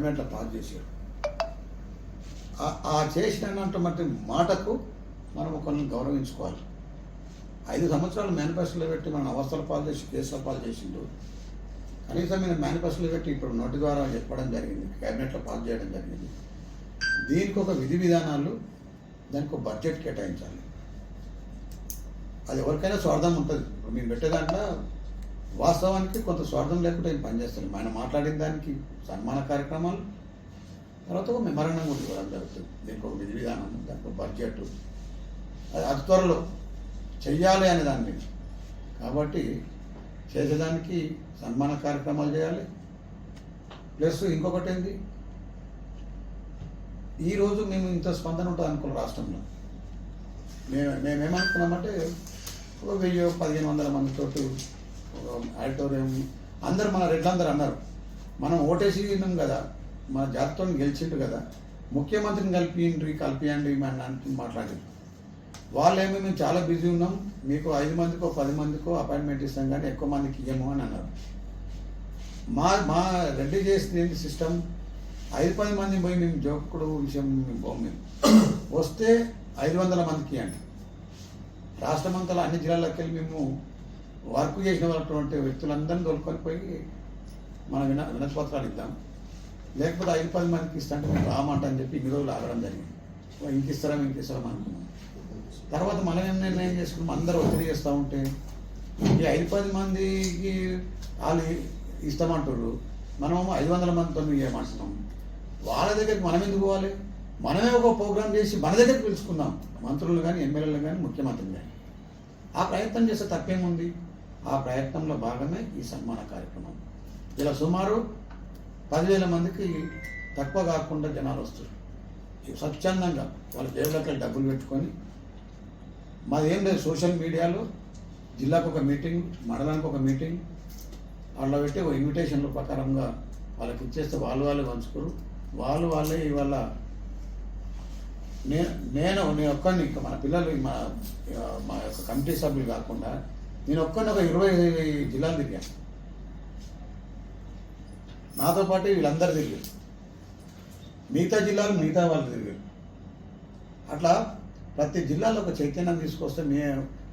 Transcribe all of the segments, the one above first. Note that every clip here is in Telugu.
క్యాబినెట్లో పాస్ చేశారు. ఆ- చేసినటువంటి మాటకు మనం ఒకరిని గౌరవించుకోవాలి. ఐదు సంవత్సరాలు మేనిఫెస్టోలో పెట్టి మనం అవస్థల పాలు చేసి కేసుల పాలు చేసిండు. కనీసం మీరు మేనిఫెస్టోలో పెట్టి ఇప్పుడు నోటి ద్వారా చెప్పడం జరిగింది క్యాబినెట్లో పాస్ చేయడం జరిగింది. దీనికి ఒక విధి విధానాలు దానికి ఒక బడ్జెట్ కేటాయించాలి. అది ఎవరికైనా స్వార్థం ఉంటుంది. ఇప్పుడు మేము పెట్టే దాంట్లో వాస్తవానికి కొంత స్వార్థం లేకుండా ఆయన పనిచేస్తాను ఆయన మాట్లాడిన దానికి సన్మాన కార్యక్రమాలు తర్వాత ఒక మెమరణం కూడా ఇవ్వడం జరుగుతుంది. దీనికి ఒక విధి విధానం దానికి బడ్జెట్ అది అతి త్వరలో చెయ్యాలి అనే దాని మీద. కాబట్టి చేసేదానికి సన్మాన కార్యక్రమాలు చేయాలి. ప్లస్ ఇంకొకటి ఏంటి? ఈరోజు మేము ఇంత స్పందన ఉంటుంది అనుకున్న రాష్ట్రంలో. మేము మేమేమనుకున్నామంటే ఒక వెయ్యి పదిహేను వందల మంది చోటు ఆడిటోరియం. అందరు మన రెడ్లందరూ అన్నారు. మనం ఓటేసి ఉన్నాం కదా. మన జాతితో గెలిచిండు కదా. ముఖ్యమంత్రిని కలిపియండి కలిపియండి మన అని మాట్లాడారు. వాళ్ళేమి మేము చాలా బిజీ ఉన్నాం. మీకు ఐదు మందికో పది మందికో అపాయింట్మెంట్ ఇస్తాం కానీ ఎక్కువ మందికి ఇయ్యము అని అన్నారు. మా మా రెడీ చేసిన సిస్టమ్ ఐదు పది మంది పోయి మేము జోకుడు విషయం మేము పోం మేము వస్తే ఐదు వందల మందికి అండి రాష్ట్రమంతలో అన్ని జిల్లాలకు వెళ్ళి మేము వర్క్ చేసినటువంటి వ్యక్తులందరినీ తోలుకొని పోయి మనం విన వినతిపత్రాలు ఇద్దాం. లేకపోతే ఐదు పది మందికి ఇస్తాంటే మేము రామంట అని చెప్పి ఇన్ని రోజులు ఆగడం జరిగింది. ఓ ఇంక ఇస్తారా ఇంక ఇస్తారా అనుకున్నాం. తర్వాత మనం ఏం నిర్ణయం చేసుకున్నాం. అందరూ ఒత్తిడి చేస్తూ ఉంటే ఈ ఐదు పది మందికి వాళ్ళు ఇస్తామంటారు మనం ఐదు వందల మందితో ఏమంటున్నాం వాళ్ళ దగ్గరికి మనం ఎందుకు పోవాలి? మనమే ఒక ప్రోగ్రామ్ చేసి మన దగ్గరికి పిలుచుకుందాం. మంత్రులు కానీ ఎమ్మెల్యేలు కానీ ముఖ్యమంత్రులు కానీ ఆ ప్రయత్నం చేస్తే తప్పేముంది? ఆ ప్రయత్నంలో భాగమే ఈ సన్మాన కార్యక్రమం. ఇలా సుమారు పదివేల మందికి తక్కువ కాకుండా జనాలు వస్తారు స్వచ్ఛందంగా వాళ్ళ జేబులకి డబ్బులు పెట్టుకొని. మాది ఏం లేదు సోషల్ మీడియాలో జిల్లాకు ఒక మీటింగ్ మండలానికి ఒక మీటింగ్. అట్లా పెట్టి ఒక ఇన్విటేషన్ల ప్రకారంగా వాళ్ళకి ఇచ్చేస్తే వాళ్ళు వాళ్ళే పంచుకోరు. వాళ్ళు వాళ్ళే ఇవాళ నేను నేను నేను ఒక్కడిని మన పిల్లలు మా మా యొక్క కమిటీ సభ్యులు కాకుండా నేను ఒక్కడిని ఒక ఇరవై జిల్లాలు తిరిగాను. నాతో పాటు వీళ్ళందరూ తిరిగారు. మిగతా జిల్లాలు మిగతా వాళ్ళు తిరిగారు. అట్లా ప్రతి జిల్లాలో ఒక చైతన్యం తీసుకొస్తే మే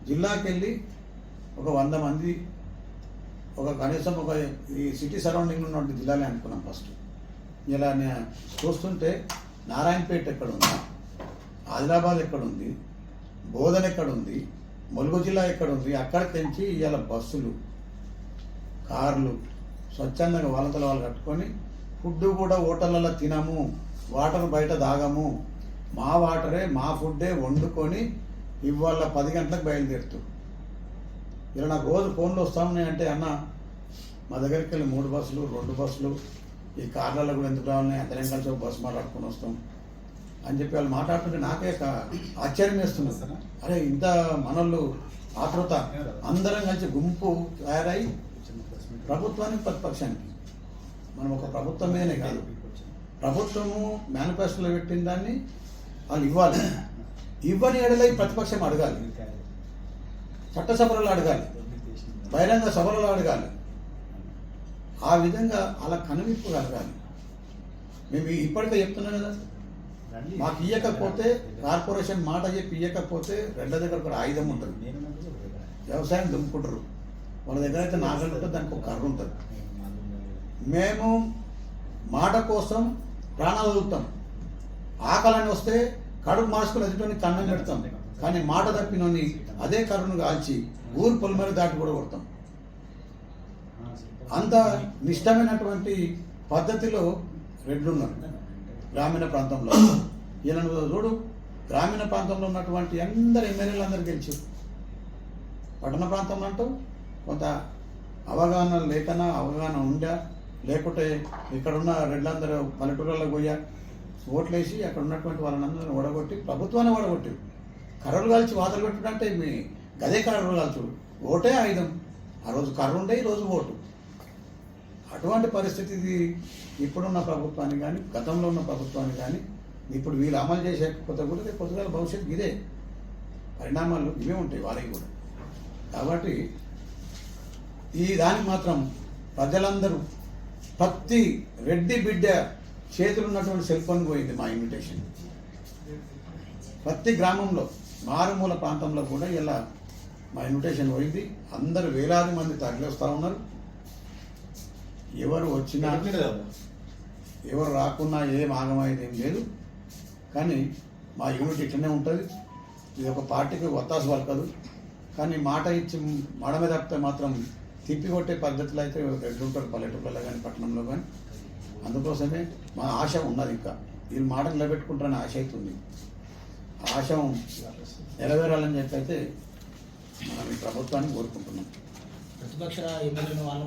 జిల్లాకి వెళ్ళి ఒక వంద మంది ఒక కనీసం ఒక ఈ సిటీ సరౌండింగ్ ఉన్నటువంటి జిల్లాలే అనుకున్నాం ఫస్ట్. ఇలా నేను చూస్తుంటే నారాయణపేట ఎక్కడ ఉంది ఆదిలాబాద్ ఎక్కడ ఉంది బోధన ఎక్కడ ఉంది ములుగు జిల్లా ఎక్కడ ఉంది. అక్కడికి తెంచి ఇవాళ బస్సులు కార్లు స్వచ్ఛందంగా వలతల వాళ్ళు కట్టుకొని ఫుడ్ కూడా హోటళ్ళలో తినము వాటర్ బయట తాగము. మా వాటరే మా ఫుడ్డే వండుకొని ఇవాళ పది గంటలకు బయలుదేరుతూ. ఇలా నాకు రోజు ఫోన్లు వస్తా ఉన్నాయి అంటే అన్న మా దగ్గరికి వెళ్ళి మూడు బస్సులు రెండు బస్సులు ఈ కార్లలో కూడా ఎందుకు రావాలి? అందరం కలిసి ఒక బస్సు మాట్లాడుకొని వస్తాం. అని చెప్పి వాళ్ళు మాట్లాడుతుంటే నాకే ఆశ్చర్యం వేస్తున్నారు. అరే ఇంత మనోళ్ళు ఆతృత. అందరం కలిసి గుంపు తయారై ప్రభుత్వానికి ప్రతిపక్షానికి. మనం ఒక ప్రభుత్వం మీదనే కాదు. ప్రభుత్వము మేనిఫెస్టోలో పెట్టిన దాన్ని వాళ్ళు ఇవ్వాలి. ఇవ్వని ఎడలై ప్రతిపక్షం అడగాలి. చట్టసభలలో అడగాలి. బహిరంగ సభలలో అడగాలి. ఆ విధంగా అలా కనువిప్పు కలగాలి. మేము ఇప్పటికే చెప్తున్నాం కదా. మాకు ఇయ్యకపోతే కార్పొరేషన్ మాట చెప్పి ఇయ్యకపోతే రెండ దగ్గర కూడా ఆయుధం ఉంటుంది. వ్యవసాయం దుమ్ముకుంటారు. వాళ్ళ దగ్గర అయితే నాగలు ఉంటుంది దానికి ఒక కర్ర ఉంటుంది. మేము మాట కోసం ప్రాణాలు వదులుతాం. ఆకలని వస్తే కడుపు మార్చుకుని ఎదుటిని కన్నం పెడతాం కానీ మాట తప్పినోని అదే కర్రను కాల్చి ఊరు పొలిమరి దాటి కూడా కొడతాం. అంత నిష్టమైనటువంటి పద్ధతిలో రెడ్లున్నారు గ్రామీణ ప్రాంతంలో. ఈయన చూడు గ్రామీణ ప్రాంతంలో ఉన్నటువంటి అందరు ఎమ్మెల్యేలు అందరు గెలిచి పట్టణ ప్రాంతం అంటూ కొంత అవగాహన లేకనా అవగాహన ఉండా లేకుంటే ఇక్కడున్న రెడ్లందరూ పల్లెటూళ్ళలో పోయా ఓట్లేసి అక్కడ ఉన్నటువంటి వాళ్ళందరినీ ఓడగొట్టి ప్రభుత్వాన్ని ఓడగొట్టి కర్రలు కాల్చి వాతలు పెట్టుడంటే మీ గదే కర్రలు కాల్చుడు. ఓటే ఆయుధం. ఆ రోజు కర్ర ఉండే ఈ రోజు ఓటు. అటువంటి పరిస్థితి ఇది ఇప్పుడున్న ప్రభుత్వాన్ని కానీ గతంలో ఉన్న ప్రభుత్వాన్ని కానీ ఇప్పుడు వీళ్ళు అమలు చేసేకపోతే కూడా రేపు పొద్దుగాల భవిష్యత్తు ఇదే. పరిణామాలు ఇవే ఉంటాయి వాళ్ళకి కూడా. కాబట్టి ఈ దానికి మాత్రం ప్రజలందరూ ప్రతి రెడ్డి బిడ్డ చేతులు ఉన్నటువంటి సెల్ ఫోన్ పోయింది మా ఇన్విటేషన్. ప్రతి గ్రామంలో మారుమూల ప్రాంతంలో కూడా ఇలా మా ఇన్విటేషన్ పోయింది. అందరు వేలాది మంది తరలి వస్తూ ఉన్నారు. ఎవరు వచ్చినా ఎవరు రాకున్నా ఏం ఆగమయ్యేది ఏం లేదు. కానీ మా యూనిట్ ఇట్లనే ఉంటుంది. ఇది ఒక పార్టీకి ఒత్తాసు పలకదు. కానీ మాట ఇచ్చి మడ మీద తప్పితే మాత్రం తిప్పి కొట్టే పద్ధతులు అయితే రెండు ఉంటారు పల్లెటూళ్ళలో కానీ పట్టణంలో కానీ. అందుకోసమే మా ఆశ ఉన్నది ఇంకా. వీళ్ళు మాట నిలబెట్టుకుంటారని ఆశ అవుతుంది ఆశ నెరవేరాలని చెప్పి అయితే మనం ఈ ప్రభుత్వాన్ని కోరుకుంటున్నాం. ప్రతిపక్ష ఎమ్మెల్యేలు